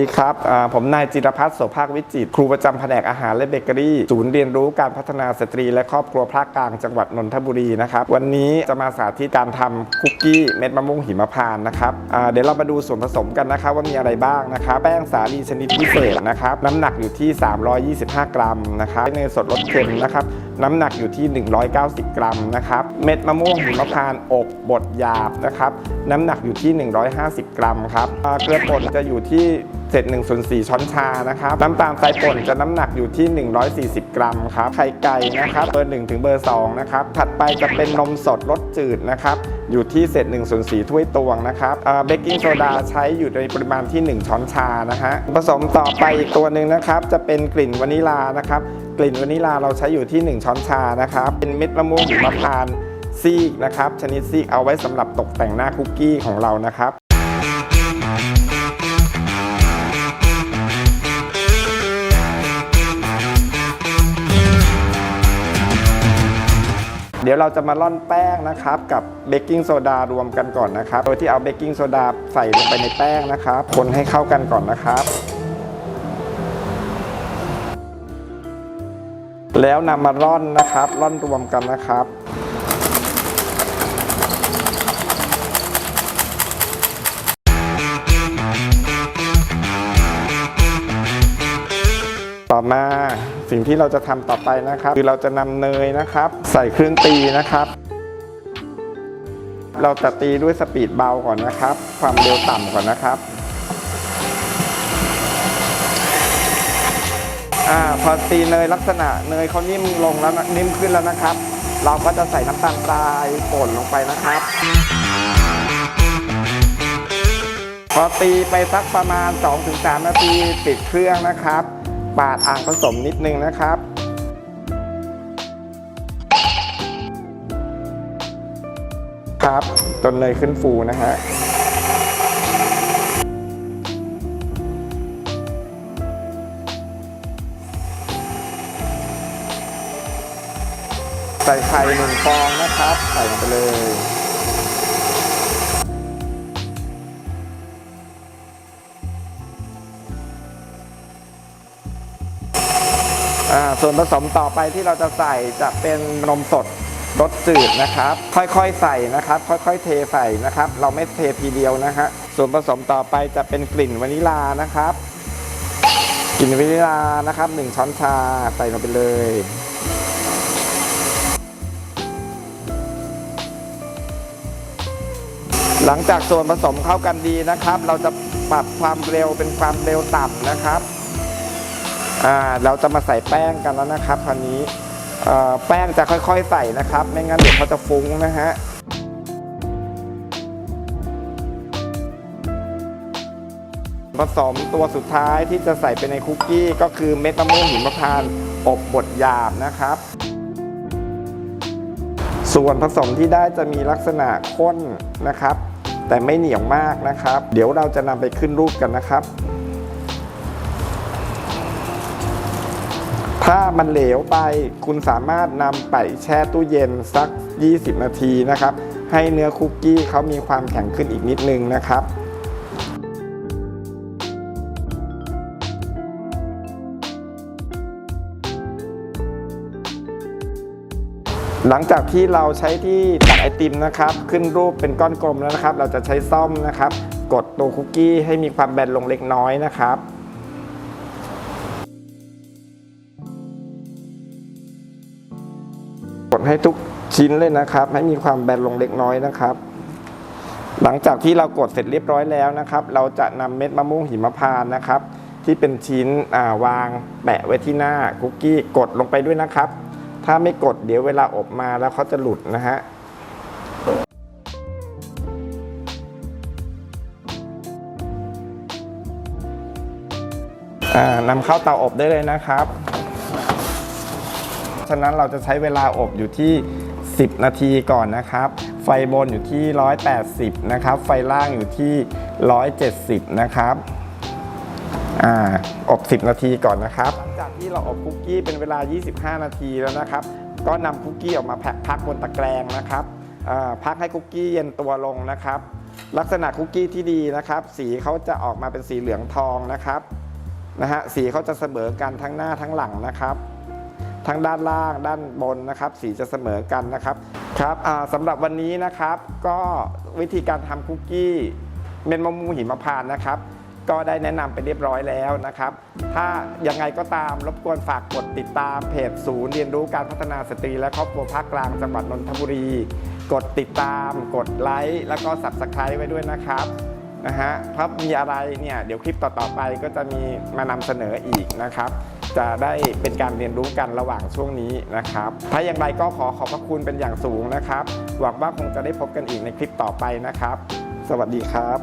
ดีครับ ผมนายจิรพัฒน์โสภาควิจิตครูประจำแผนกอาหารและเบเกอรี่ ศูนย์เรียนรู้การพัฒนาสตรี และครอบครัวภาคกลางจังหวัดนนทบุรีนะครับ วันนี้จะมาสาธิตการทำคุกกี้เม็ดมะม่วงหิมพานต์นะครับเดี๋ยวเรามาดูส่วนผสมกันนะครับว่ามีอะไรบ้างนะครับ แป้งสาลีชนิดพิเศษนะครับ น้ำหนักอยู่ที่ 325 กรัมนะครับเนยสดรสเค็มนะครับ น้ำหนักอยู่ที่ 190 กรัมนะครับ เม็ดมะม่วงหิมพานต์อบบดหยาบนะครับ น้ำหนักอยู่ที่ 150 กรัมครับเกลือป่นจะอยู่ที่เศษ1ส่วน4ช้อนชานะครับ น้ำตาลทรายป่นจะน้ำหนักอยู่ที่ 140 กรัมครับ ไข่ไก่นะครับ เบอร์ 1 ถึงเบอร์ 2 นะครับ ถัดไปจะเป็นนมสดรสจืดนะครับ อยู่ที่เศษ1ส่วน4ถ้วยตวงนะครับเบกกิ้งโซดาใช้อยู่ในปริมาณที่ 1 ช้อนชานะฮะผสมต่อไปอีกตัวหนึ่งนะครับจะเป็นกลิ่นวานิลานะครับกลิ่นวานิลาเราใช้อยู่ที่ 1 ช้อนชานะครับเป็นเม็ดมะม่วงหิมพานต์ซีกนะครับชนิดซีกเอาไว้สำหรับตกแต่งหน้าคุกกี้ของเรานะครับ เดี๋ยวเราจะมาร่อนแป้งนะครับ กับเบกกิ้งโซดารวมกันก่อนนะครับ โดยที่เอาเบกกิ้งโซดาใส่ลงไปในแป้งนะครับ คนให้เข้ากันก่อนนะครับ แล้วนำมาร่อนนะครับ ร่อนรวมกันนะครับ มาสิ่งที่เราจะทำต่อไปนะครับ คือเราจะนำเนยนะครับ ใส่เครื่องตีนะครับ เราจะตีด้วยสปีดเบาก่อนนะครับ ความเร็วต่ำก่อนนะครับอพอตีเนยลักษณะเนยเขานิ่มลงแล้วนะนิ่มขึ้นแล้วนะครับ เราก็จะใส่น้ำตาลทรายป่นลงไปนะครับ พอตีไปสักประมาณ 2-3 นาทีปิดเครื่องนะครับ ปาดอ่างผสมนิดนึงนะครับ ครับจนเนยขึ้นฟูนะฮะใส่ไข่หนึ่งฟองนะครับ ใส่ไปเลย ส่วนผสมต่อไปที่เราจะใส่จะเป็นนมสดรสจืดนะครับ ค่อยๆใส่นะครับ ค่อยๆเทใส่นะครับ เราไม่เททีเดียวนะฮะส่วนผสมต่อไปจะเป็นกลิ่นวานิลานะครับกลิ่นวานิลานะครับหนึ่งช้อนชาใส่ลงไปเลยหลังจากส่วนผสมเข้ากันดีนะครับ เราจะปรับความเร็วเป็นความเร็วต่ำนะครับ อ่าเราจะมาใส่แป้งกันแล้วนะครับคราวนี้แป้งจะค่อยๆใส่นะครับ ไม่งั้นเดี๋ยวเขาจะฟุ้งนะฮะผสมตัวสุดท้ายที่จะใส่ไปในคุกกี้ก็คือเม็ดมะม่วงหิมพานต์อบบดหยาบนะครับ ส่วนผสมที่ได้จะมีลักษณะข้นนะครับ แต่ไม่เหนียวมากนะครับ เดี๋ยวเราจะนำไปขึ้นรูปกันนะครับ ถ้ามันเหลวไปคุณสามารถนำไปแช่ตู้เย็นสัก 20 นาทีนะครับ ให้เนื้อคุกกี้เขามีความแข็งขึ้นอีกนิดนึงนะครับหลังจากที่เราใช้ที่ตักไอติมนะครับ ขึ้นรูปเป็นก้อนกลมแล้วนะครับ เราจะใช้ซ่อมนะครับ กดตัวคุกกี้ให้มีความแบนลงเล็กน้อยนะครับ ดให้ทุกชิ้นเลยนะครับ ให้มีความแบนลงเล็กน้อยนะครับ หลังจากที่เรากดเสร็จเรียบร้อยแล้วนะครับ เราจะนำเม็ดมะม่วงหิมพานต์นะครับ ที่เป็นชิ้นาวางแปะไว้ที่หน้าคุกกี้กดลงไปด้วยนะครับ ถ้าไม่กดเดี๋ยวเวลาอบมาแล้วเขาจะหลุดนะฮะนำเข้าเตาอบได้เลยนะครับะนั้นเราจะใช้เวลาอบอยู่ที่ 10 นาทีก่อนนะครับ ไฟบนอยู่ที่ 180 นะครับ ไฟล่างอยู่ที่ 170 นะครับอ่าอบ10 นาทีก่อนนะครับ หลังจากที่เราอบคุกกี้เป็นเวลา 25 นาทีแล้วนะครับ ก็นำคุกกี้ออกมาแพ็คพักบนตะแกรงนะครับพักให้คุกกี้เย็นตัวลงนะครับ ลักษณะคุกกี้ที่ดีนะครับ สีเขาจะออกมาเป็นสีเหลืองทองนะครับนะฮะสีเขาจะเสมอกันทั้งหน้าทั้งหลังนะครับ ทั้งด้านล่างด้านบนนะครับ สีจะเสมอกันนะครับครับสำหรับวันนี้นะครับ ก็วิธีการทำคุกกี้เม็ดมะม่วงหิมพานต์นะครับ ก็ได้แนะนำไปเรียบร้อยแล้วนะครับ ถ้ายังไงก็ตามรบกวนฝากกดติดตามเพจศูนย์เรียนรู้การพัฒนาสตรี และครอบครัวภาคกลางจังหวัดนนทบุรี กดติดตาม กดไลค์แล้วก็ subscribe ไว้ด้วยนะครับ นะฮะถ้ามีอะไรเนี่ยเดี๋ยวคลิปต่อๆไปก็จะมีมานำเสนออีกนะครับ จะได้เป็นการเรียนรู้กันระหว่างช่วงนี้นะครับ ถ้าอย่างไรก็ขอขอบพระคุณเป็นอย่างสูงนะครับ หวังว่าคงจะได้พบกันอีกในคลิปต่อไปนะครับ สวัสดีครับ